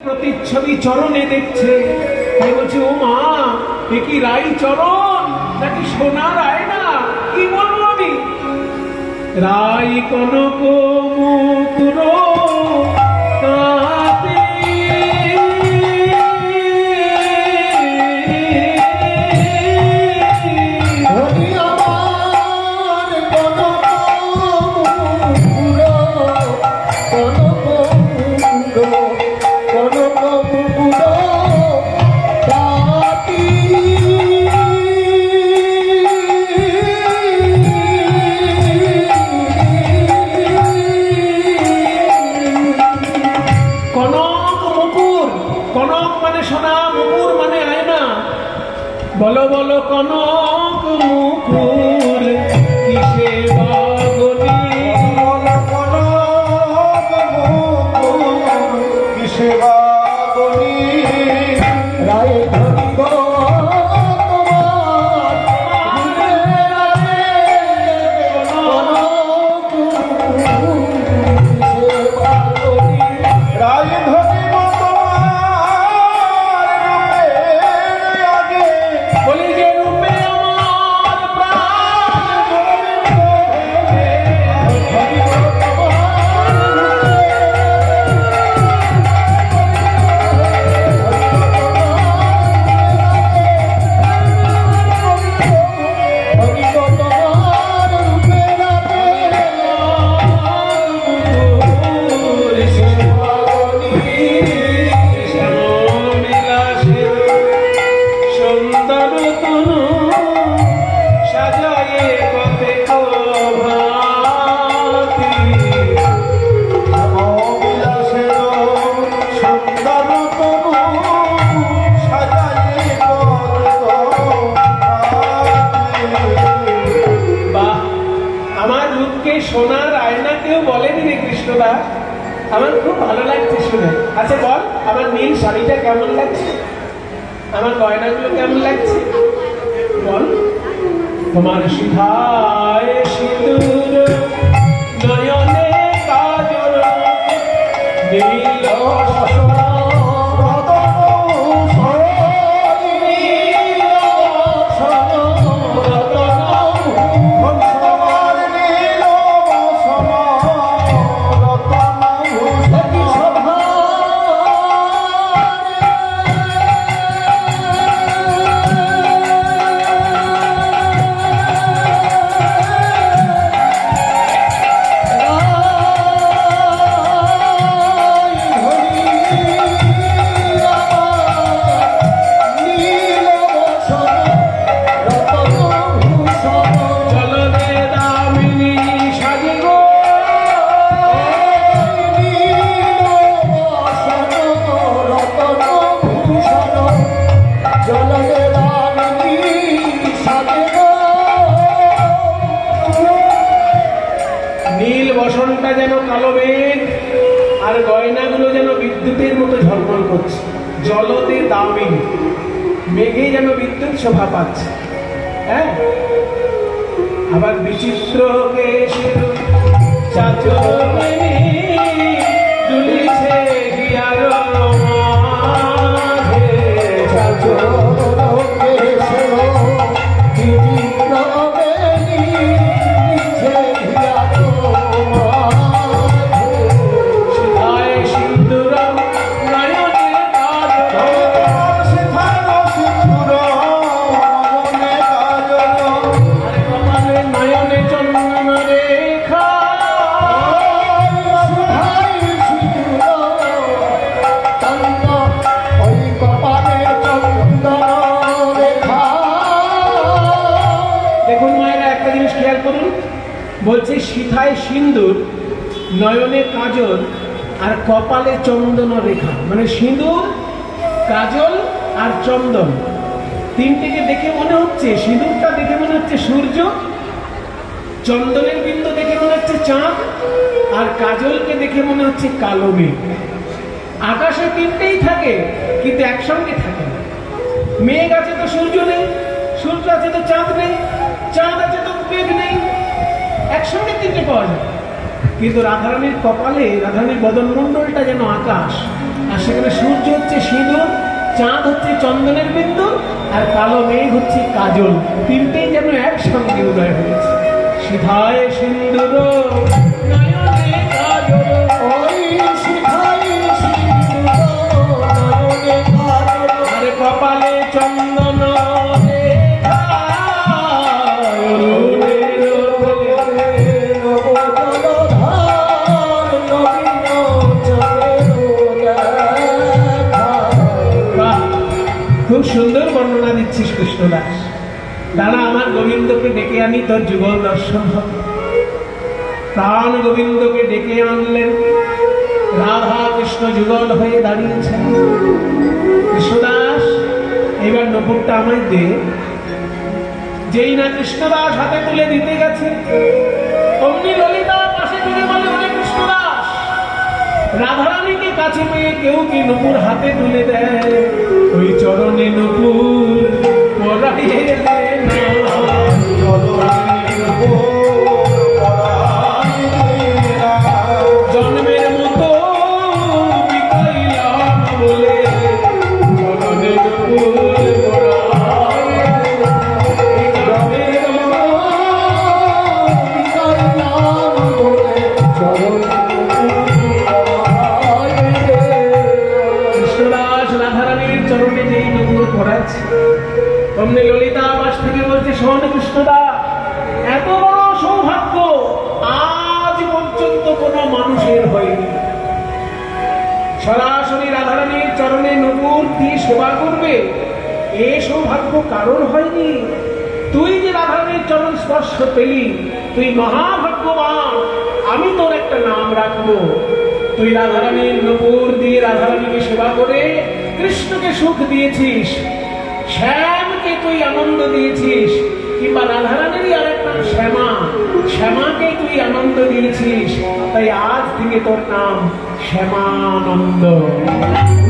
প্রতিচ্ছবি চরণে দেখছে। তাই বলছে, ও মা, এ কি রাই চরণ? নাকি সোনা রায় না? কি বলব আমি? রাই কনক বলেনি রে আমার খুব ভালো লাগছে শুনে। আচ্ছা বল, আমার নীল শাড়িটা কেমন লাগছে? আমার গয়নাগুলো কেমন লাগছে? বল। তোমার শিখায় সিঁদুর। মেঘে যেন বিদ্যুৎ শোভা পাচ্ছে। হ্যাঁ? আবার বিচিত্র কেশের নয়নে কাজল আর কপালে চন্দন রেখা। মানে সিঁদুর, কাজল আর চন্দন। তিনটেকে দেখে মনে হচ্ছে, সিঁদুরটা দেখে মনে হচ্ছে সূর্য, চন্দনের বিন্দু দেখে মনে হচ্ছে চাঁদ, আর কাজলকে দেখে মনে হচ্ছে কালো মেঘ। আকাশে তিনটেই থাকে, কিন্তু একসঙ্গে থাকে না। মেঘ আছে তো সূর্য নেই, সূর্য আছে তো চাঁদ নেই, চাঁদ আছে তো মেঘ নেই। একসঙ্গে তিনটে পাওয়া যায়। কিন্তু রাধারানীর কপালে, রাধারানীর বদনমণ্ডলটা যেন আকাশ। আর সেখানে সূর্য হচ্ছে সিঁদুর, চাঁদ হচ্ছে চন্দনের বিন্দু, আর কালো মেঘ হচ্ছে কাজল। তিনটেই যেন একসঙ্গে উদয় হয়েছে। সিধায় সিন্দুর দিচ্ছিস কৃষ্ণদাস? দাঁড়া আমার গোবিন্দকে ডেকে আনি, তোর যুগল দর্শন হবে। প্রাণ গোবিন্দকে ডেকে আনলেন। রাধা কৃষ্ণ যুগল হয়ে দাঁড়িয়েছেন। কৃষ্ণদাস, এবার নপুরটা আমায় দে। যেই না কৃষ্ণদাস হাতে তুলে দিতে গেছে, অমনি ললিতা পাশে তুলে বলে, ওরে কৃষ্ণদাস, রাধারানীকে কাছে পেয়ে কেউ কি নুপুর হাতে তুলে দেয়? ওই চরণে নুপুর অমনি ললিতা পাশ থেকে বলছে, শোন কৃষ্ণদা, এত বড় সৌভাগ্য আজ পর্যন্ত কোনো মানুষের হয়নি। সরাসরি রাধারানীর চরণে নুপুর দিয়ে সেবা করবে? এ সৌভাগ্য কারণ হয়নি। তুই যে রাধারানীর চরণ স্পর্শ পেলি, তুই মহাভাগ্যবান। আমি তোর একটা নাম রাখব। তুই রাধারানীর নুপুর দিয়ে রাধারানীকে সেবা করে কৃষ্ণকে সুখ দিয়েছিস। শ্যামকে তুই আনন্দ দিয়েছিস কিংবা রাধারানীরই আর এক নাম শ্যামা শ্যামাকে তুই আনন্দ দিয়েছিস তাই আজ থেকে তোর নাম শ্যামানন্দ।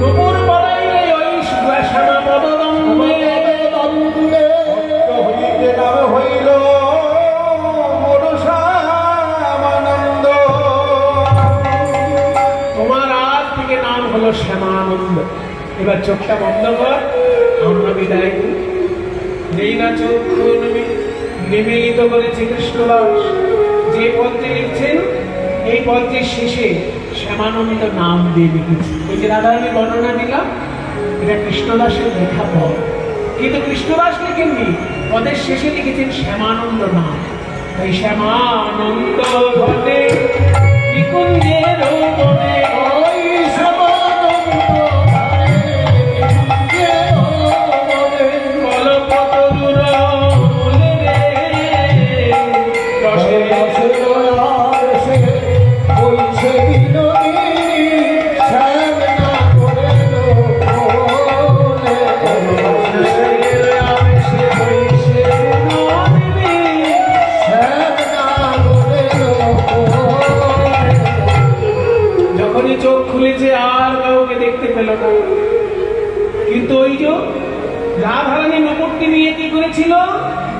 নুপুর বলাইলে ওই শ্যামা পদদম্বে। হইতে নাম হইল তোমার আজ থেকে নাম হলো শ্যামানন্দ। এবার চোখটা বন্ধ কর আমরা বিদায়। যেই না নমি- নিমিলিত করেছে কৃষ্ণদাস যে পদ্মে লিখছেন। এই পদ্মের শেষে শ্যামানন্দ নাম। দিয়ে লিখেছে ওই যে রাধারানী বর্ণনা দিলাম এটা কৃষ্ণদাসের লেখা পদ কিন্তু কৃষ্ণদাস লেখেননি পদের শেষে লিখেছেন শ্যামানন্দ নাম। তাই শ্যামানন্দ ঘটে নিকুঞ্জের বনে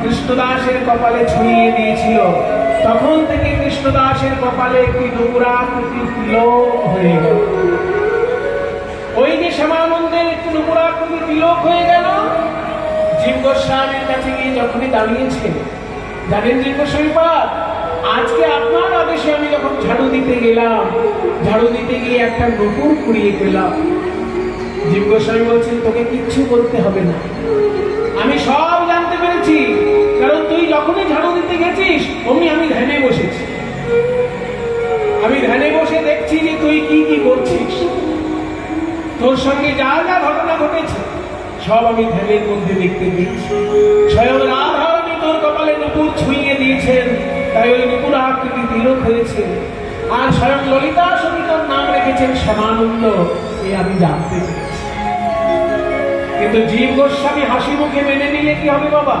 কৃষ্ণদাসের কপালে ছড়িয়ে দিয়েছিল। তখন থেকে কৃষ্ণদাসের কপালে একটি নুপুরাকৃতি তিলক হয়ে গেল। ওই যে শ্যামানন্দের একটি নুপুরাকৃতি তিলক হয়ে গেল জীব গোস্বামীর কাছে গিয়ে যখনই জানেন জীব গোস্বামী পাদ আজকে আপনার আদেশে আমি যখন ঝাড়ু দিতে গেলাম, ঝাড়ু দিতে গিয়ে একটা নুপুর কুড়িয়ে পেলাম। জীব গোস্বামী বলছেন, তোকে কিচ্ছু করতে হবে না। আমি সব পেরেছি কারণ তুই যখনই ঝাড়ু দিতে গেছিস, অমনি আমি ধ্যানে বসেছি। আমি ধ্যানে বসে দেখছি যে তুই কি কি করছিস। তোর সঙ্গে যা যা ঘটনা ঘটেছে, সব আমি ধ্যানের মধ্যে দেখতে পেয়েছি। স্বয়ং রাধারণী তোর কপালে নুপুর ছুঁয়ে দিয়েছেন, তাই ওই নুপুর আকৃতি তিলক হয়েছে। আর স্বয়ং ললিতা সঙ্গীতর নাম রেখেছেন শ্যামানন্দ এ আমি জানতে পেরেছি। কিন্তু জীব গোস্বামী হাসি মুখে মেনে নিলে কি হবে বাবা?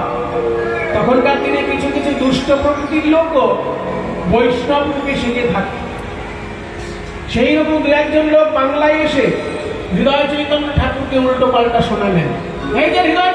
তখনকার দিনে কিছু কিছু দুষ্ট প্রকৃতির লোকও বৈষ্ণব রূপে সেজে থাকে। সেই রকম দু একজন লোক বাংলায় এসে হৃদয় চৈতন্য ঠাকুরকে উল্টো পাল্টা শোনালেন। এই যে হৃদয়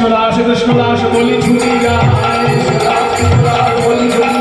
কৃষ্ণদাস কৃষ্ণদাস বলি ছুটি যায় কৃষ্ণদাস বলি ছুটি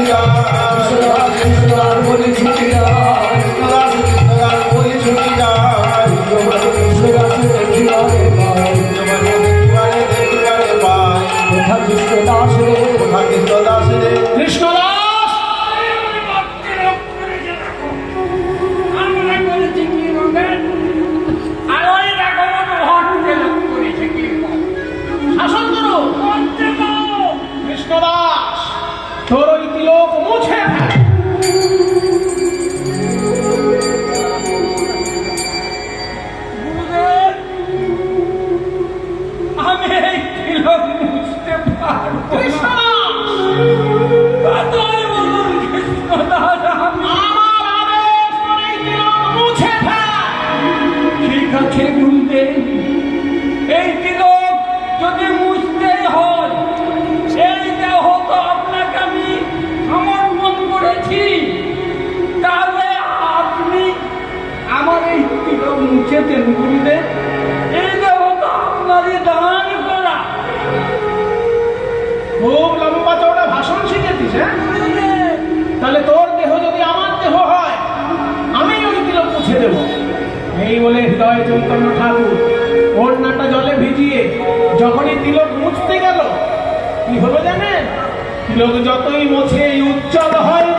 খুব লম্বা চওড়া ভাষণ শিখেছিস হ্যাঁ? তাহলে তোর দেহ যদি আমার দেহ হয় আমি ওই দিল মুছে দেব। এই বলে হৃদয় চৈতন্য ঠাকুর ওড়নাটা জলে ভিজিয়ে যখনই তিলক মুছতে গেল, কি হলো জানেন? তিলক যতই মোছে, উজ্জ্বল হয়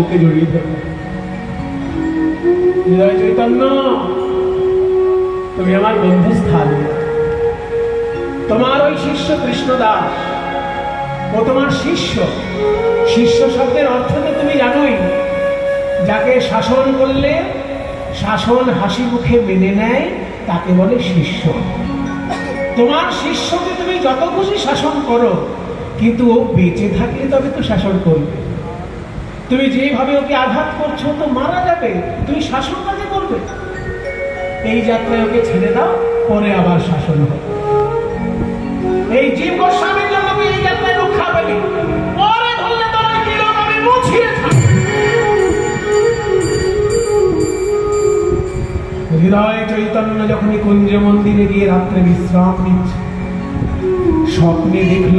বুকে জড়িয়ে ধরল হৃদয় চৈতন্য, তুমি আমার বন্ধু স্থান তোমার ওই শিষ্য কৃষ্ণদাস ও তোমার শিষ্য শিষ্য শব্দের অর্থ তো তুমি জানোই। যাকে শাসন করলে, শাসন হাসি মুখে মেনে নেয়, তাকে বলে শিষ্য। তোমার শিষ্যকে তুমি যত খুশি শাসন করো, কিন্তু ও বেঁচে থাকলে তবে তো শাসন করবে। তুমি যেভাবে ওকে আঘাত করছ তো মারা যাবে। তুমি শাসন কাজে করবে। এই যাত্রায় ওকে ছেড়ে দাও, পরে আবার শাসন হবে। এই জীব গোস্বামীর জন্য তুই এই যাত্রায় রক্ষা পেলি হৃদয় চৈতন্য যখনই কুঞ্জ মন্দিরে গিয়ে রাত্রে বিশ্রাম নিচ্ছে, স্বপ্নে দেখল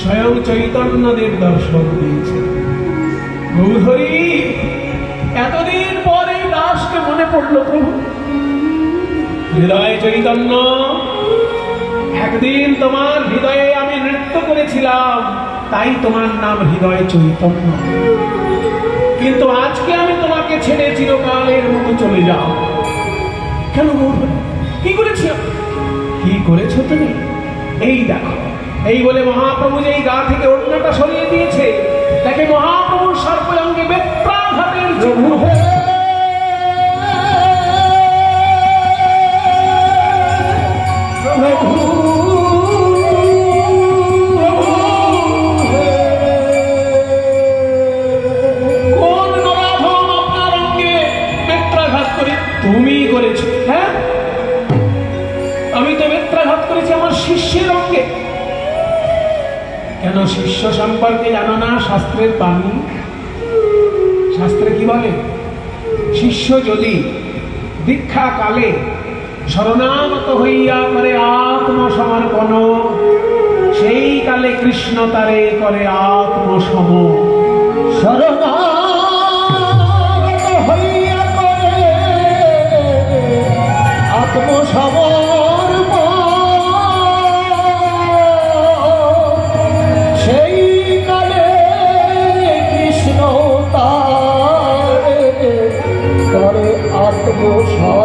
স্বয়ং চৈতন্যদেব দর্শন দিয়েছে গৌধরী এতদিন পরে দাসকে মনে পড়ল প্রভু? হৃদয় চৈতন্য, একদিন তোমার হৃদয়ে আমি নৃত্য করেছিলাম, তাই তোমার নাম হৃদয় চৈতন্য। কিন্তু আজকে আমি তোমাকে ছেড়ে চিরকালের মতো চলে যাও। কেন কি করেছি কি করেছ তুমি? এই দেখো, এই বলে মহাপ্রভু যে এই গা থেকে অন্যটা সরিয়ে দিয়েছে, তাকে মহাপ্রভুর সর্বঙ্গে প্রাণ চিহ্ন কোন যদি দীক্ষা কালে শরণাগত হইয়া করে আত্মসমর্পণ সেই কালে কৃষ্ণ তারে করে আত্মসম শরণাগত 忧愁